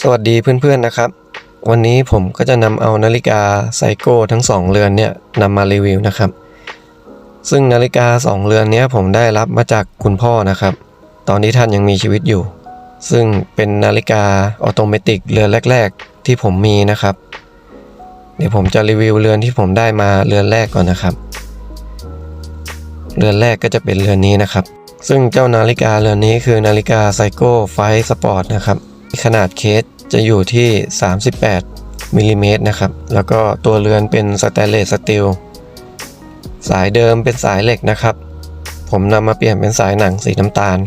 สวัสดีเพื่อนๆนะครับ วันนี้ผมก็จะนำเอานาฬิกาไซโก้ทั้ง 2 เรือนเนี่ยนำมารีวิวนะครับ ซึ่งนาฬิกา 2 เรือนนี้ผมได้รับมาจากคุณพ่อนะครับ ตอนที่ท่านยังมีชีวิตอยู่ ซึ่งเป็นนาฬิกาออโตเมติกเรือนแรก ๆ ที่ผมมีนะครับ เดี๋ยวผมจะรีวิวเรือนที่ผมได้มาเรือนแรกก่อนนะครับ เรือนแรกก็จะเป็นเรือนนี้นะครับ ซึ่งเจ้านาฬิกาเรือนนี้คือนาฬิกาไซโก้ไฟสปอร์ตนะครับ ขนาดเคสจะอยู่ที่ 38มิลลิเมตรนะครับ แล้วก็ตัวเรือนเป็นสแตนเลสสตีล สายเดิมเป็นสายเหล็กนะครับ ผมนำมาเปลี่ยนเป็นสายหนังสีน้ำตาล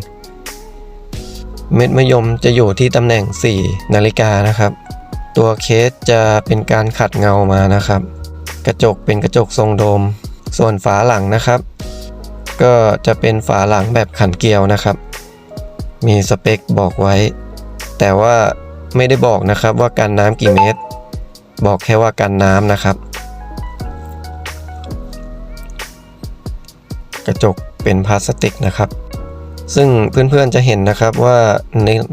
เม็ดมะยมจะอยู่ที่ตำแหน่ง 4 นาฬิกานะครับ ตัวเคสจะเป็นการขัดเงามานะครับ กระจกเป็นกระจกทรงโดม ส่วนฝาหลังนะครับ ก็จะเป็นฝาหลังแบบขันเกลียวนะครับ มีสเปคบอกไว้ แต่ว่าไม่ได้บอกนะครับว่ากันน้ำกี่เมตร บอกแค่ว่ากันน้ำนะครับ กระจกเป็นพลาสติกนะครับ ซึ่งเพื่อนๆจะเห็นนะครับว่า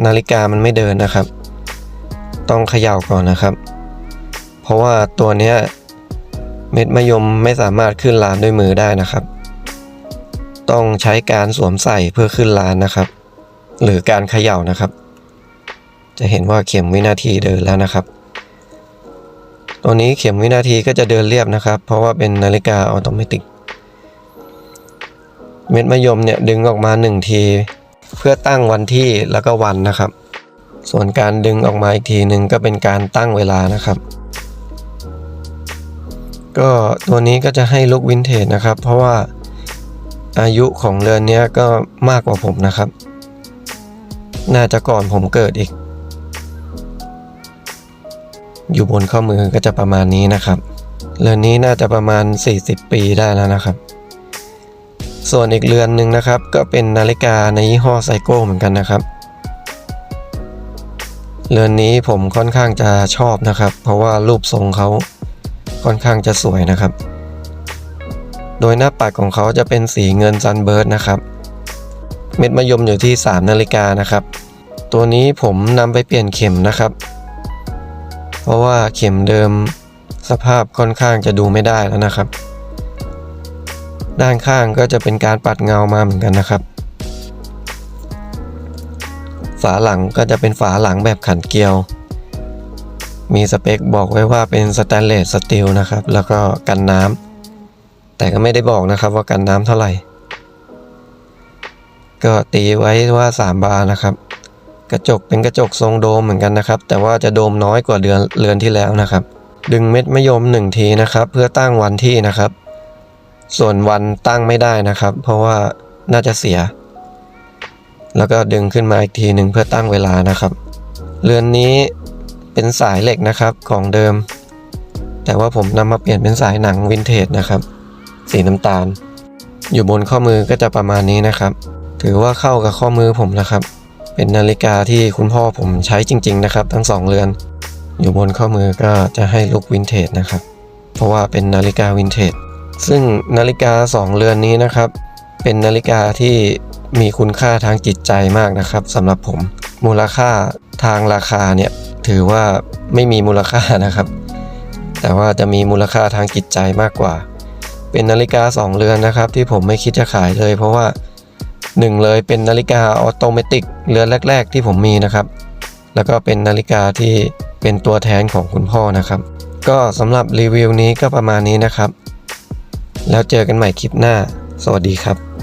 นาฬิกามันไม่เดินนะครับ ต้องเขย่าก่อนนะครับ เพราะว่าตัวเนี้ยเม็ดมะยมไม่สามารถขึ้นลานด้วยมือได้นะครับ ต้องใช้การสวมใส่เพื่อขึ้นลานนะครับ หรือการเขย่านะครับ จะเห็นว่าเข็มวินาทีเดินแล้วนะครับ ตัวนี้เข็มวินาทีก็จะเดินเรียบนะครับ เพราะว่าเป็นนาฬิกาออโตเมติเม็ดมะยมเนี่ยดึงออกมา 1 ที เพื่อตั้งวันที่แล้วก็วันนะครับ ส่วนการดึงออกมาอีกทีหนึ่งก็เป็นการตั้งเวลานะครับ ก็ตัวนี้ก็จะให้ลุกวินเทจนะครับ เพราะว่าอายุของเรือนนี้ก็มากกว่าผมนะครับ น่าจะก่อนผมเกิดอีก อยู่บนข้อมือก็จะประมาณนี้นะครับเรือนนี้น่าจะประมาณ 40 ปีได้แล้วนะครับ ส่วนอีกเรือนหนึ่งนะครับ ก็เป็นนาฬิกาในยี่ห้อไซโก้เหมือนกันนะครับ เรือนนี้ผมค่อนข้างจะชอบนะครับ เพราะว่ารูปทรงเขาค่อนข้างจะสวยนะครับ โดยหน้าปัดของเขาจะเป็นสีเงินซันเบิร์ดนะครับ เม็ดมะยมอยู่ที่ 3 นาฬิกานะครับ ตัวนี้ผมนำไปเปลี่ยนเข็มนะครับ เพราะว่าเข็มเดิมสภาพค่อนข้างจะดูไม่ได้แล้วนะครับ ด้านข้างก็จะเป็นการปัดเงามาเหมือนกันนะครับ ฝาหลังก็จะเป็นฝาหลังแบบขันเกลียว มีสเปคบอกไว้ว่าเป็นสแตนเลสสตีลนะครับ แล้วก็กันน้ำแต่ก็ไม่ได้บอกนะครับว่ากันน้ำเท่าไหร่ ก็ตีไว้ว่า 3 บาร์นะครับ กระจกเป็นกระจกทรงโดมเหมือนกันนะครับ แต่ว่าจะโดมน้อยกว่าเรือนเรือนที่แล้วนะครับ ดึงเม็ดมะยม1ทีนะครับ เพื่อตั้งวันที่นะครับ ส่วนวันตั้งไม่ได้นะครับ เพราะว่าน่าจะเสีย แล้วก็ดึงขึ้นมาอีกทีหนึ่งเพื่อตั้งเวลานะครับ เรือนนี้เป็นสายเหล็กนะครับของเดิม แต่ว่าผมนำมาเปลี่ยนเป็นสายหนังวินเทจนะครับ สีน้ำตาล อยู่บนข้อมือก็จะประมาณนี้นะครับ ถือว่าเข้ากับข้อมือผมนะครับ เป็นนาฬิกาที่คุณพ่อผมใช้จริง ๆ นะครับ ทั้งสองเรือน อยู่บนข้อมือก็จะให้ลุกวินเทจนะครับ เพราะว่าเป็นนาฬิกาวินเทจซึ่งนาฬิกา 2 เรือนนี้นะครับ เป็นนาฬิกาที่มีคุณค่าทางจิตใจมากนะครับสำหรับผมมูลค่าทางราคาเนี่ยถือว่าไม่มีมูลค่านะครับ แต่ว่าจะมีมูลค่าทางจิตใจมากกว่า เป็นนาฬิกา 2 เรือนนะครับ ที่ผมไม่คิดจะขายเลย เพราะว่า หนึ่งเลยเป็นนาฬิกาออโตเมติกเรือนแรก ๆ ที่ผมมีนะครับ แล้วก็เป็นนาฬิกาที่เป็นตัวแทนของคุณพ่อนะครับ ก็สำหรับรีวิวนี้ก็ประมาณนี้นะครับ แล้วเจอกันใหม่คลิปหน้า สวัสดีครับ